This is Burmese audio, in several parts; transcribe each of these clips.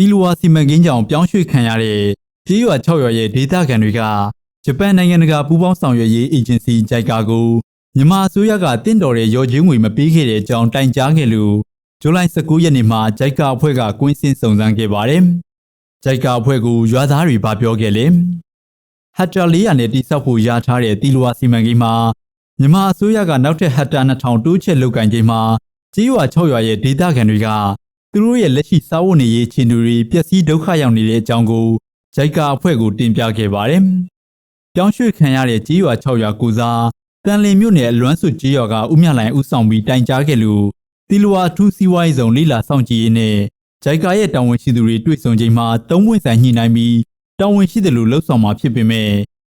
တီလူဝါစီမံကိန်းကြောင့်ပြောင်းရွှေ့ခံရတဲ့ကြေးရွာ6ရွာရဲ့ဒေသခံတွေကဂျပန်နိုင်ငံတကာပူးပေါင်းဆောင်ရွက်ရေးအေဂျင်စီ JICA ကိုမြန်မာအစိုးရကတင့်တော်တဲ့ရော်ချင်းငွေမပေးခဲ့တဲ့အကြောင်းတိုင်ကြားခဲ့လို့ဇူလိုင်19ရက်နေ့မှာ JICA အဖွဲ့ကကွင်းဆင်းစုံစမ်းခဲ့ပါတယ်။ JICA အဖွဲ့ကရွာသားတွေဗာပြောခဲ့လေဟတ်တာ400နဲ့တိစောက်ဖို့ရထားတဲ့တီလူဝါစီမံကိန်းမှာမြန်မာအစိုးရကနောက်ထပ်ဟတ်တာ2000တိုးချက်လုပ်ကင်ချိန်မှာကြေးရွာ6ရွာရဲ့ဒေသခံတွေက သူတို့ရဲ့လက်ရှိစာဝတ်နေရေးအခြေအနေတွေပျက်စီးဒုက္ခရောက်နေတဲ့အကြောင်းကို JICA အဖွဲ့ကိုတင်ပြခဲ့ပါတယ်။ပြောင်းရွှေ့ခံရတဲ့ကြေးရွာ6ရွာကိုစားတန်လင်မြို့နယ်အလွမ်းစုကြေးရွာကဦးမြလိုင်ဦးဆောင်ပြီးတိုင်ကြားခဲ့လို့တီလွာထူးစီးပွားရေးဆောင်လိလာဆောင်ကြည့်ရေးနဲ့ JICA ရဲ့တာဝန်ရှိသူတွေတွေ့ဆုံချိန်မှာသုံးပွင့်ဆိုင်ညှိနှိုင်းပြီးတာဝန်ရှိတယ်လို့လှုပ်ဆောင်မှာဖြစ်ပေမဲ့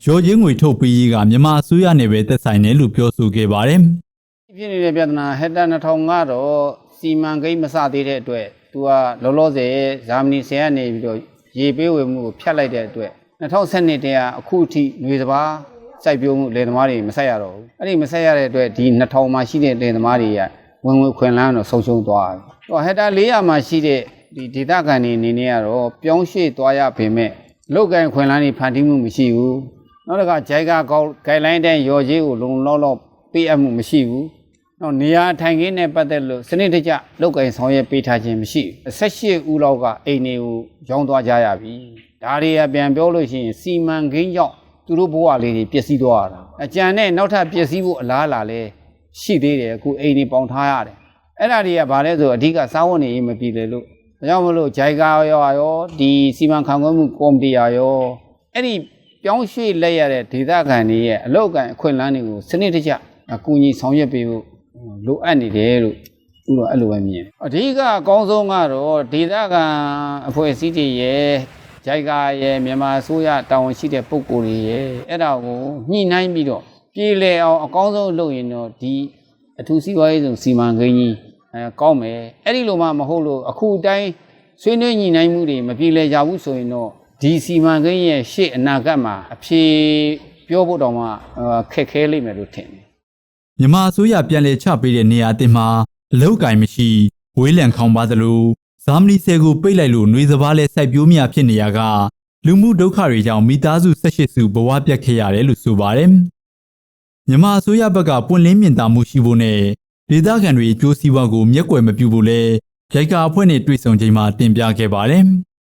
ရော်ချင်းငွေထုတ်ပေးရေးကမြန်မာအစိုးရနဲ့ပဲသက်ဆိုင်တယ်လို့ပြောဆိုခဲ့ပါတယ်။ ဖြစ်နေတဲ့ပြဿနာဟက်တာ2000ကတော့စီမံကိန်းမစသေးတဲ့အတွက်သူကလောလောဆယ်ဂျာမနီဆယ်ကနေပြီးတော့ရေပေးဝယ်မှုကိုဖျက်လိုက်တဲ့အတွက်2012တည်းကအခုအထိຫນွေစပါးစိုက်ပျိုးမှုလယ်သမားတွေမဆက်ရတော့ဘူးအဲ့ဒီမဆက်ရတဲ့အတွက်ဒီ2000မှာရှိတဲ့လယ်သမားတွေကဝင်ဝင်ခွင်လန်းတော့ဆုံးရှုံးသွားတယ်ဟိုဟက်တာ400မှာရှိတဲ့ဒီဒေသခံတွေအနေနဲ့ကတော့ပြောင်းရွှေ့သွားရပေမဲ့လောက်ကန်ခွင်လန်းတွေဖန်တီးမှုမရှိဘူးနောက်တစ်ခါဂျိုက်ကကောက်ဂိုင်လိုင်းတိုင်းရော်ကြီးကိုလုံလောက်လောက်ပေးအပ်မှုမရှိဘူး တော့နေရာထိုင်ခင်းနဲ့ပတ်သက်လို့စနစ်တကျလောက်ကင်ဆောင်ရွက်ပေးထားခြင်းမရှိဘူး18ဦးလောက်ကအိမ်တွေကိုရောင်းသွားကြရပြီဒါတွေကပြန်ပြောလို့ရှိရင်စီမံကိန်းကြောင့်သူတို့ဘဝလေးတွေပျက်စီးသွားတာအကြံနဲ့နောက်ထပ်ပျက်စီးဖို့အလားအလာလဲရှိသေးတယ်အခုအိမ်တွေပေါင်ထားရတယ်အဲ့ဒါတွေကဘာလဲဆိုအဓိကစားဝတ်နေရေးမပြည်လေလို့ဒါကြောင့်မလို့ဂျိုင်ကာရောရောဒီစီမံခန့်ခွဲမှုကော်မတီရောအဲ့ဒီပြောင်းရွှေ့လက်ရတဲ့ဒေသခံတွေရဲ့အလောက်ကန်အခွင့်အလမ်းတွေကိုစနစ်တကျအကူအညီဆောင်ရွက်ပေးဖို့ လိုအပ်နေတယ်လို့သူတို့အဲ့လိုပဲမြင်အဓိကအကောင်းဆုံးကတော့ဒေသခံအဖွဲ့အစည်းတွေရဲ့ဂျိုက်ကာရဲ့မြန်မာအစိုးရတာဝန်ရှိတဲ့ပုဂ္ဂိုလ်တွေရဲ့အဲ့ဒါကိုညှိနှိုင်းပြီးတော့ပြည်လည်အောင်အကောင်းဆုံးလုပ်ရင်တော့ဒီအထူးစီးပွားရေးဆောင်စီမံကိန်းကြီးအဲကောင်းမယ်အဲ့ဒီလိုမှမဟုတ်လို့အခုအတိုင်းဆွေးနွေးညှိနှိုင်းမှုတွေမပြည်လည်ကြဘူးဆိုရင်တော့ဒီစီမံကိန်းရဲ့ရှေ့အနာဂတ်မှာအဖြေပြောဖို့တောင်မှအာခက်ခဲလိမ့်မယ်လို့ထင်တယ် မြန်မာအစိုးရပြန်လည်ချပေးတဲ့နေရာအသစ်မှာအလောက်ကင်မရှိဝေးလံခေါင်ပါသလိုဇာမနီဆယ်ကိုပိတ်လိုက်လို့နှွေစပားလဲစိုက်ပျိုးမြဖြစ်နေရကလူမှုဒုက္ခတွေကြောင့်မိသားစု18စုဘဝပြတ်ခဲ့ရတယ်လို့ဆိုပါတယ်။မြန်မာအစိုးရဘက်ကပွင့်လင်းမြင်သာမှုရှိဖို့နဲ့ဒေသခံတွေအကျိုးစီးပွားကိုမျက်ကွယ်မပြုဖို့လဲဂျိုက်ကာအဖွဲ့နဲ့တွေ့ဆုံချိန်မှာတင်ပြခဲ့ပါတယ်။